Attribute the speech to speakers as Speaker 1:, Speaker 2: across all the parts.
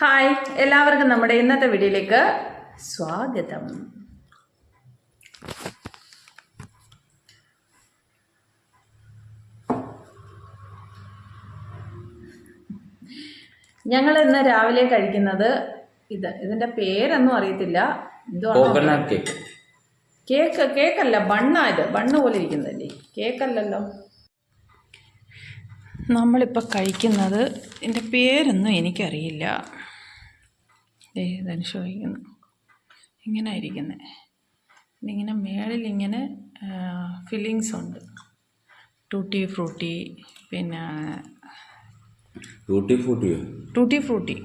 Speaker 1: Hi എല്ലാവർക്കും നമ്മുടെ ഇന്നത്തെ വീഡിയോയിലേക്ക് സ്വാഗതം. ഞങ്ങൾ ഇന്ന് രാവിലെ കഴിക്കുന്നത് ഇത് ഇതിന്റെ പേരൊന്നും അറിയത്തില്ല.
Speaker 2: കേക്ക്
Speaker 1: കേക്ക് കേക്കല്ല ബണ്ണാ ഇത് ബണ്ണ് പോലെ ഇരിക്കുന്നതല്ലേ? കേക്കല്ലല്ലോ. നമ്മളിപ്പോൾ കഴിക്കുന്നത് ഇതിന്റെ പേരൊന്നും എനിക്കറിയില്ല. ഇതാണ് ചോദിക്കുന്നു. ഇങ്ങനെ ഇരിക്കുന്നത് ഇതിങ്ങനെ മേളിൽ ഇങ്ങനെ ഫില്ലിങ്സ് ഉണ്ട്. ടൂട്ടി ഫ്രൂട്ടി പിന്നെ
Speaker 2: ടൂട്ടി ഫ്രൂട്ടിയോ
Speaker 1: ടൂട്ടി ഫ്രൂട്ടി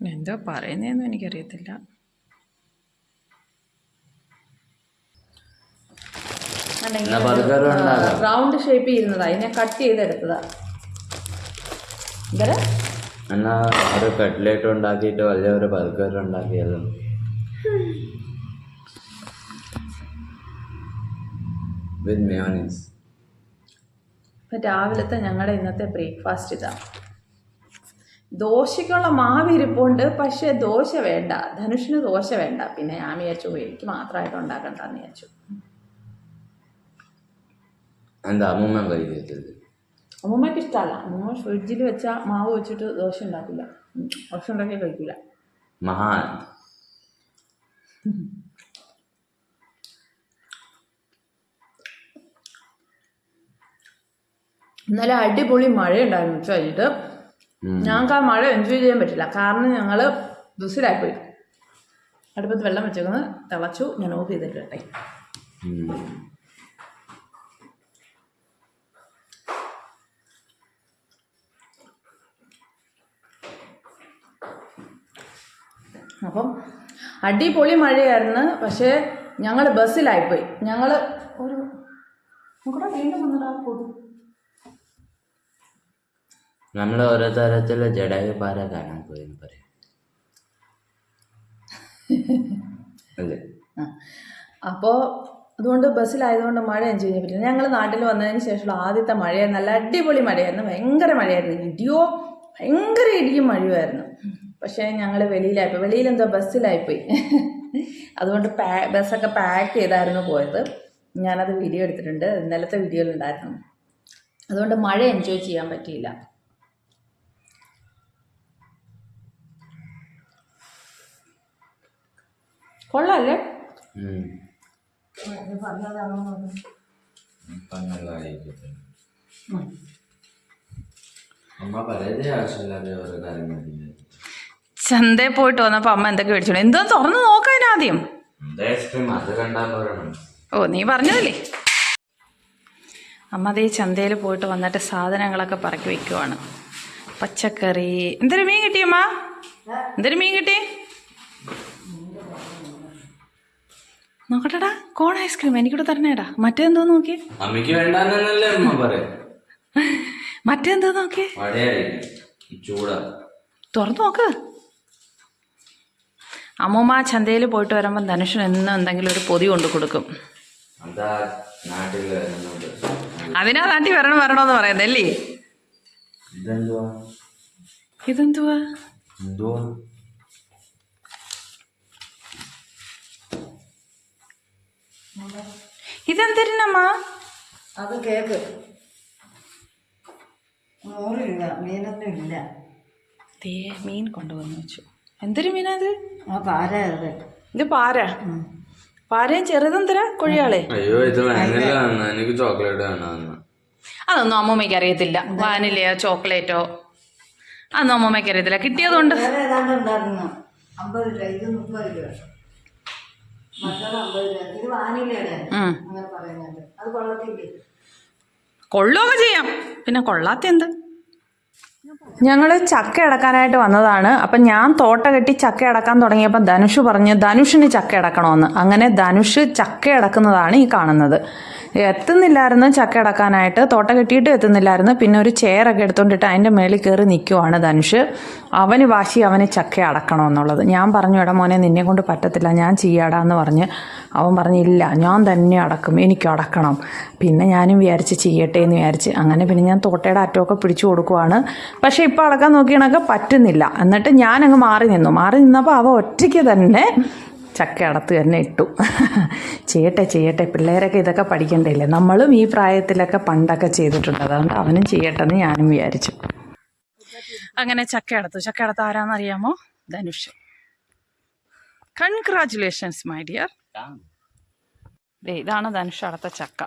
Speaker 1: എന്തോ പറയുന്നതെന്നും എനിക്കറിയത്തില്ല. റൗണ്ട് ഷേപ്പ് ചെയ്യുന്നതാ. ഇതിനെ കട്ട് ചെയ്തെടുത്തതാ. ഇവരെ
Speaker 2: എന്നാ ഒരു കട്ട്ലേറ്റ് ഉണ്ടാക്കിയിട്ട് വലിയൊരു ബർഗർ ഉണ്ടാക്കിയത്. വിത്ത് മയോണീസ്
Speaker 1: ഇപ്പം രാവിലത്തെ ഞങ്ങളുടെ ഇന്നത്തെ ബ്രേക്ക്ഫാസ്റ്റ് ഇതാ. ദോശയ്ക്കുള്ള മാവ് ഇരിപ്പുണ്ട് പക്ഷേ ദോശ വേണ്ട. ധനുഷിന് ദോശ വേണ്ട. പിന്നെ ഞാൻ വിചാരിച്ചു "ഓ, എനിക്ക് മാത്രമായിട്ട് ഉണ്ടാക്കണ്ടെന്ന് വിചാരിച്ചു.
Speaker 2: എന്താ അമ്മൂമ്മ കഴിക്കത്തില്ല?
Speaker 1: അമ്മൂമ്മയ്ക്ക് ഇഷ്ടമല്ല അമ്മൂമ്മ ഫ്രിഡ്ജിൽ വെച്ച മാവ് വെച്ചിട്ട് ദോശ ഉണ്ടാക്കില്ല. ദോശ ഉണ്ടാക്കി കഴിക്കില്ല
Speaker 2: മഹാൻ.
Speaker 1: ഇന്നലെ അടിപൊളി മഴ ഉണ്ടായിരുന്നു ഉച്ച കഴിഞ്ഞിട്ട്. ഞങ്ങൾക്ക് ആ മഴ എൻജോയ് ചെയ്യാൻ പറ്റില്ല. കാരണം ഞങ്ങൾ ബസ്സിലായിപ്പോയി അടുപ്പത്ത് വെള്ളം വെച്ചേക്കുന്നത് തിളച്ചു. ഞാൻ ഓഫ് ചെയ്തിട്ടെ. അപ്പം അടിപൊളി മഴയായിരുന്നു. പക്ഷേ ഞങ്ങൾ ബസ്സിലായിപ്പോയി. ഞങ്ങൾ ഒരു വീണ്ടും കൊതു
Speaker 2: നമ്മൾ ഓരോ തരത്തിലുള്ള ജഡായുപാര കാണാൻ പോയി പറയാം. അല്ലേ?
Speaker 1: അപ്പോൾ അതുകൊണ്ട് ബസ്സിലായതുകൊണ്ട് മഴ എൻജോയ് ചെയ്യാൻ പറ്റില്ല. ഞങ്ങൾ നാട്ടിൽ വന്നതിന് ശേഷമുള്ള ആദ്യത്തെ മഴയായിരുന്നു. നല്ല അടിപൊളി മഴയായിരുന്നു. ഭയങ്കര മഴയായിരുന്നു. ഇടിയോ ഭയങ്കര ഇടിയും മഴയുമായിരുന്നു. പക്ഷേ ഞങ്ങൾ വെളിയിലായിപ്പോയി വെളിയിലെന്തോ ബസ്സിലായിപ്പോയി. അതുകൊണ്ട് പാ ബസ്സൊക്കെ പാക്ക് ചെയ്തായിരുന്നു പോയത്. ഞാനത് വീഡിയോ എടുത്തിട്ടുണ്ട്. ഇന്നലത്തെ വീഡിയോയിലുണ്ടായിരുന്നു അതുകൊണ്ട് മഴ എൻജോയ് ചെയ്യാൻ പറ്റിയില്ല. കൊള്ളാല്ലേ.
Speaker 2: അമ്മ പലതേ ആവശ്യമില്ലാതെ ഓരോ കാര്യങ്ങൾ
Speaker 1: ചന്തയിൽ പോയിട്ട് വന്നപ്പോ അമ്മ എന്തൊക്കെ മേടിച്ചോളൂ എന്തോ തുറന്നു നോക്കാൻ ആദ്യം.
Speaker 2: കണ്ടാൽ
Speaker 1: ഓ നീ പറഞ്ഞതല്ലേ? അമ്മ അതേ ചന്തയിൽ പോയിട്ട് വന്നിട്ട് സാധനങ്ങളൊക്കെ പറക്കി വെക്കുവാണ്. പച്ചക്കറി. എന്തൊരു മീൻ കിട്ടിയമ്മ എന്തൊരു മീൻ കിട്ടി? നോക്കട്ടെടാ കോൺ ഐസ്ക്രീം എനിക്കൂടെ തരണേടാ. മറ്റേന്തോ നോക്കി
Speaker 2: അമ്മയ്ക്ക് വേണ്ടാന്നല്ലേ അമ്മ പറയാം.
Speaker 1: മറ്റേന്തോ നോക്കി തുറന്നു നോക്ക്. അമ്മൂമ്മ ചന്തയിൽ പോയിട്ട് വരുമ്പോൾ ധനുഷിന് എന്നും എന്തെങ്കിലും ഒരു പൊതി കൊണ്ട് കൊടുക്കും. അതിനാ നാട്ടിൽ വരണം വരണമെന്ന് പറയുന്നല്ലേ
Speaker 2: ഇതെന്തുവാ?
Speaker 1: ഇതെന്തുവാ?
Speaker 2: എന്തുവാ?
Speaker 3: അത് കേക്ക്. മോറില്ല മീനൊന്നും ഇല്ല
Speaker 1: ദേ മീൻ കൊണ്ടുവന്ന് വെച്ചു. എന്തൊരു മീനാ ഇത്?
Speaker 3: അത്
Speaker 1: ഇത് പാര? പാരയും ചെറുതെന്തരാ കൊഴിയാളെ?
Speaker 2: അയ്യോ ഇത് വാനില ആണ് എനിക്ക് ചോക്ലേറ്റ് വേണമെന്ന്
Speaker 1: അതൊന്നും അമ്മൂമ്മയ്ക്ക് അറിയത്തില്ല. വാനിലയോ ചോക്ലേറ്റോ? അതൊന്നും അമ്മൂമ്മയ്ക്ക് അറിയത്തില്ല. കിട്ടിയതുകൊണ്ട്.
Speaker 3: വേറെ ഏതാണ്ട് ഉണ്ടായിരുന്നു. അമ്പത് രൂപ ഇത് മുപ്പത് രൂപ. മറ്റത് അമ്പത് രൂപ. ഇത് വാനിലയുടെ.
Speaker 1: ഉം.
Speaker 3: അങ്ങനെ പറയുന്നുണ്ട്. അത് കൊള്ളത്തില്ലേ?
Speaker 1: കൊള്ളുകയൊക്കെ ചെയ്യാം. പിന്നെ കൊള്ളാത്ത എന്ത് ഞങ്ങൾ ചക്ക അടക്കാനായിട്ട് വന്നതാണ്. അപ്പം ഞാൻ തോട്ട കെട്ടി ചക്ക അടക്കാൻ തുടങ്ങിയപ്പോൾ ധനുഷ് പറഞ്ഞ് ധനുഷിന് ചക്ക അടക്കണമെന്ന്. അങ്ങനെ ധനുഷ് ചക്ക അടക്കുന്നതാണ് ഈ കാണുന്നത്. എത്തുന്നില്ലായിരുന്നു ചക്ക അടക്കാനായിട്ട്. തോട്ട കെട്ടിയിട്ട് എത്തുന്നില്ലായിരുന്നു. പിന്നെ ഒരു ചെയറൊക്കെ എടുത്തോണ്ടിട്ട് അതിന്റെ മേളിൽ കയറി നിൽക്കുവാണ് ധനുഷ്. അവന് വാശി അവന് ചക്ക അടക്കണം എന്നുള്ളത്. ഞാൻ പറഞ്ഞു എടാ മോനെ നിന്നെ കൊണ്ട് പറ്റത്തില്ല. ഞാൻ ചെയ്യാടാന്ന് പറഞ്ഞ് അവൻ പറഞ്ഞില്ല ഞാൻ തന്നെ അടക്കും. എനിക്ക് അടക്കണം. പിന്നെ ഞാനും വിചാരിച്ച് ചെയ്യട്ടെ എന്ന് വിചാരിച്ച്. അങ്ങനെ പിന്നെ ഞാൻ തോട്ടയുടെ അറ്റമൊക്കെ പിടിച്ചു കൊടുക്കുവാണ്. പക്ഷേ ഇപ്പോൾ അടക്കാൻ നോക്കിയാണൊക്കെ പറ്റുന്നില്ല. എന്നിട്ട് ഞാനങ്ങ് മാറി നിന്നു. മാറി നിന്നപ്പോൾ അവ ഒറ്റയ്ക്ക് തന്നെ ചക്ക അടത്ത് തന്നെ ഇട്ടു. ചെയ്യട്ടെ ചെയ്യട്ടെ. പിള്ളേരൊക്കെ ഇതൊക്കെ പഠിക്കണ്ടല്ലേ? നമ്മളും ഈ പ്രായത്തിലൊക്കെ പണ്ടൊക്കെ ചെയ്തിട്ടുണ്ട്. അതുകൊണ്ട് അവനും ചെയ്യട്ടെ എന്ന് ഞാനും വിചാരിച്ചു. അങ്ങനെ ചക്ക അടത്തു. ചക്ക അടത്ത് ആരാന്നറിയാമോ? ധനുഷ്. കൺഗ്രാചുലേഷൻസ് മൈ ഡിയർ ദേ ഇതാണ് ധനുഷ് അടത്ത ചക്ക.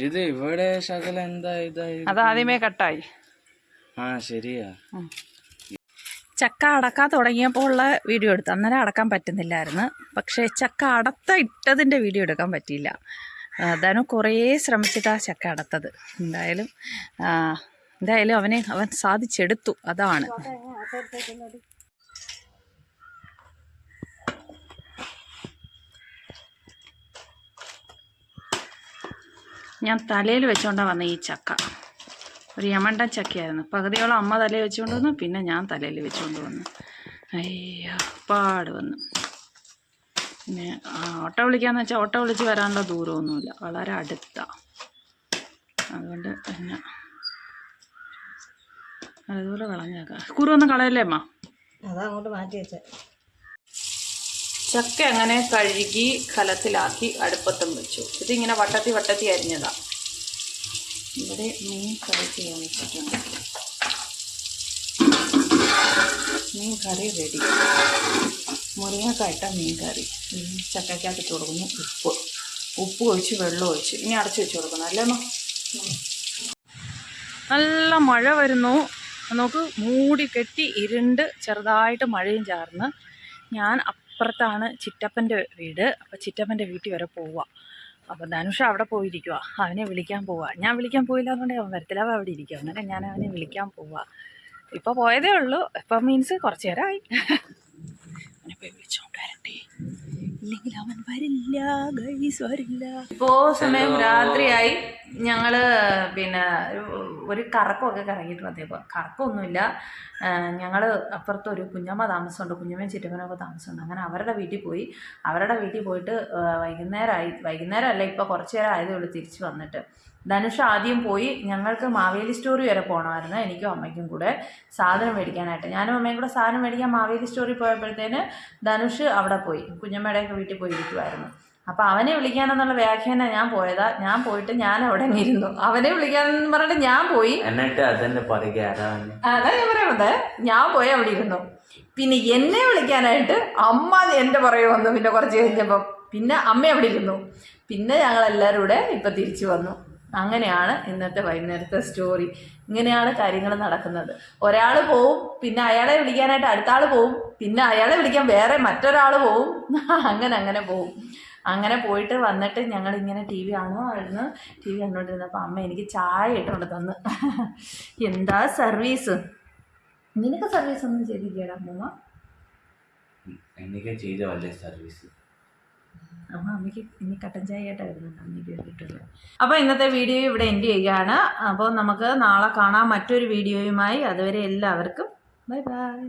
Speaker 2: ഇത് ഇവിടെ ശകലം എന്താ ഇതായി?
Speaker 1: അത് ആദ്യമേ കട്ടായി.
Speaker 2: ആ ശരിയാ.
Speaker 1: ചക്ക അടക്കാൻ തുടങ്ങിയപ്പോൾ ഉള്ള വീഡിയോ എടുത്തു. അന്നേരം അടക്കാൻ പറ്റുന്നില്ലായിരുന്നു. പക്ഷേ ചക്ക അടത്ത ഇട്ടതിന്റെ വീഡിയോ എടുക്കാൻ പറ്റിയില്ല. അതാണ് കുറേ ശ്രമിച്ചിട്ടാണ് ചക്ക അടത്തത്. എന്തായാലും എന്തായാലും അവനെ അവൻ സാധിച്ചെടുത്തു. അതാണ്. ഞാൻ തലയിൽ വെച്ചുകൊണ്ടാണ് വന്ന ഈ ചക്ക. ഒരു യമണ്ടൻ ചക്കയായിരുന്നു. പകുതിയോളം അമ്മ തലയിൽ വെച്ചുകൊണ്ട് വന്നു. പിന്നെ ഞാൻ തലയിൽ വെച്ചുകൊണ്ട് വന്നു. അയ്യോ പാട് വന്നു. പിന്നെ ഓട്ടോ വിളിക്കാന്ന് വെച്ചാൽ ഓട്ടോ വിളിച്ച് വരാനുള്ള ദൂരമൊന്നുമില്ല. വളരെ അടുത്താണ് അതുകൊണ്ട് പിന്നെ അതുപോലെ കളഞ്ഞേക്കാം. കുറുവൊന്നും കളയല്ലേ അമ്മ?
Speaker 3: മാറ്റി വെച്ച.
Speaker 1: ചക്ക അങ്ങനെ കഴുകി കലത്തിലാക്കി അടുപ്പത്തും വെച്ചു. ഇതിങ്ങനെ വട്ടത്തി വട്ടത്തി അരിഞ്ഞതാ. ഇവിടെ മീൻ കറി ചെയ്യാൻ വെച്ചിട്ടുണ്ട്. മീൻ കറി റെഡി മുരിങ്ങക്കായിട്ട മീൻ കറി. ചക്കയ്ക്കകത്ത് കൊടുക്കുന്നു ഉപ്പ്. ഉപ്പ് ഒഴിച്ച് വെള്ളം ഒഴിച്ച്. ഇനി അടച്ചു വെച്ച് കൊടുക്കണം അല്ലേ അമ്മ? നല്ല മഴ വരുന്നു. നമുക്ക് മൂടി കെട്ടി ഇരുണ്ട് ചെറുതായിട്ട് മഴയും ചേർന്ന് ഞാൻ അപ്പുറത്താണ് ചിറ്റപ്പന്റെ വീട്. അപ്പോൾ ചിറ്റപ്പന്റെ വീട്ടിൽ വരെ പോവുക അപ്പോൾ ധനുഷ അവിടെ പോയിരിക്കുക അവനെ വിളിക്കാൻ പോവുക ഞാൻ വിളിക്കാൻ പോയില്ല എന്നുണ്ടെങ്കിൽ അവൻ വരത്തില്ല. അവൻ അവിടെ ഇരിക്കുക അങ്ങനെ ഞാൻ അവനെ വിളിക്കാൻ പോവുക ഇപ്പോൾ പോയതേ ഉള്ളൂ. ഇപ്പം മീൻസ് കുറച്ച് നേരമായി. പോയി വിളിച്ചോണ്ട് വരട്ടെ. ഇല്ലെങ്കിൽ അവൻ വരില്ല ഗൈസ് വരില്ല. ഇപ്പോ സമയം രാത്രിയായി. ഞങ്ങൾ പിന്നെ ഒരു കറക്കമൊക്കെ കറങ്ങിയിട്ട് വന്നേപ്പോൾ കറക്കമൊന്നുമില്ല. അപ്പുറത്ത് ഒരു കുഞ്ഞമ്മ താമസമുണ്ട്. കുഞ്ഞമ്മയും ചിറ്റമ്മനൊക്കെ താമസമുണ്ട്. അങ്ങനെ അവരുടെ വീട്ടിൽ പോയി. അവരുടെ വീട്ടിൽ പോയിട്ട് വൈകുന്നേരമായി വൈകുന്നേരം അല്ല ഇപ്പോൾ കുറച്ച് നേരം ആയതേ ഉള്ളൂ തിരിച്ച് വന്നിട്ട്. ധനുഷ് ആദ്യം പോയി ഞങ്ങൾക്ക് മാവേലി സ്റ്റോറി വരെ പോകണമായിരുന്നു എനിക്കും അമ്മയ്ക്കും കൂടെ സാധനം മേടിക്കാനായിട്ട്. ഞാനും അമ്മയും കൂടെ സാധനം മേടിക്കാൻ മാവേലി സ്റ്റോറി പോയപ്പോഴത്തേന് ധനുഷ് അവിടെ പോയി കുഞ്ഞമ്മയുടെയൊക്കെ വീട്ടിൽ പോയി ഇരിക്കുമായിരുന്നു അപ്പോൾ അവനെ വിളിക്കാനെന്നുള്ള വ്യാഖ്യാനം ഞാൻ പോയതാ. ഞാൻ പോയിട്ട് ഞാൻ അവിടെ ഇരുന്നു. അവനെ വിളിക്കാനെന്ന് പറഞ്ഞിട്ട് ഞാൻ പോയി.
Speaker 2: എന്നിട്ട് വന്നെ?
Speaker 1: അതാ ഞാൻ പറയുന്നത്. ഞാൻ പോയി അവിടെ ഇരുന്നു. പിന്നെ എന്നെ വിളിക്കാനായിട്ട് അമ്മ എന്റെ പുറകെ വന്നു പിന്നെ കുറച്ച് കഴിഞ്ഞപ്പം. പിന്നെ അമ്മ അവിടെ ഇരുന്നു. പിന്നെ ഞങ്ങൾ ഞങ്ങളെല്ലാവരും കൂടെ ഇപ്പം തിരിച്ചു വന്നു. അങ്ങനെയാണ് ഇന്നത്തെ വൈകുന്നേരത്തെ സ്റ്റോറി ഇങ്ങനെയാണ് കാര്യങ്ങൾ നടക്കുന്നത്. ഒരാൾ പോവും പിന്നെ അയാളെ വിളിക്കാനായിട്ട് അടുത്ത ആൾ പോവും പിന്നെ അയാളെ വിളിക്കാൻ വേറെ മറ്റൊരാൾ പോവും. അങ്ങനെ അങ്ങനെ പോവും. അങ്ങനെ പോയിട്ട് വന്നിട്ട് ഞങ്ങൾ ഇങ്ങനെ ടി വി കാണുമായിരുന്നു ടി വി കണ്ടുകൊണ്ടിരുന്നപ്പോൾ അമ്മ എനിക്ക് ചായ ഇട്ടുകൊണ്ട് തന്ന്. എന്താ സർവീസ് നിനക്ക് സർവീസ് ഒന്നും ചെയ്തില്ലേടാ അമ്മ
Speaker 2: എനിക്ക് ചെയ്ത വല്ല സർവീസ്
Speaker 1: അമ്മ അമ്മയ്ക്ക് ഇനി കട്ടൻ ചായ ആയിട്ട് വരുന്നുണ്ട് അമ്മയ്ക്ക് വേണ്ടിയിട്ടുള്ളത് അപ്പോൾ ഇന്നത്തെ വീഡിയോ ഇവിടെ എൻഡ് ചെയ്യുകയാണ്. അപ്പോൾ നമുക്ക് നാളെ കാണാം മറ്റൊരു വീഡിയോയുമായി. അതുവരെ എല്ലാവർക്കും ബൈ ബൈ.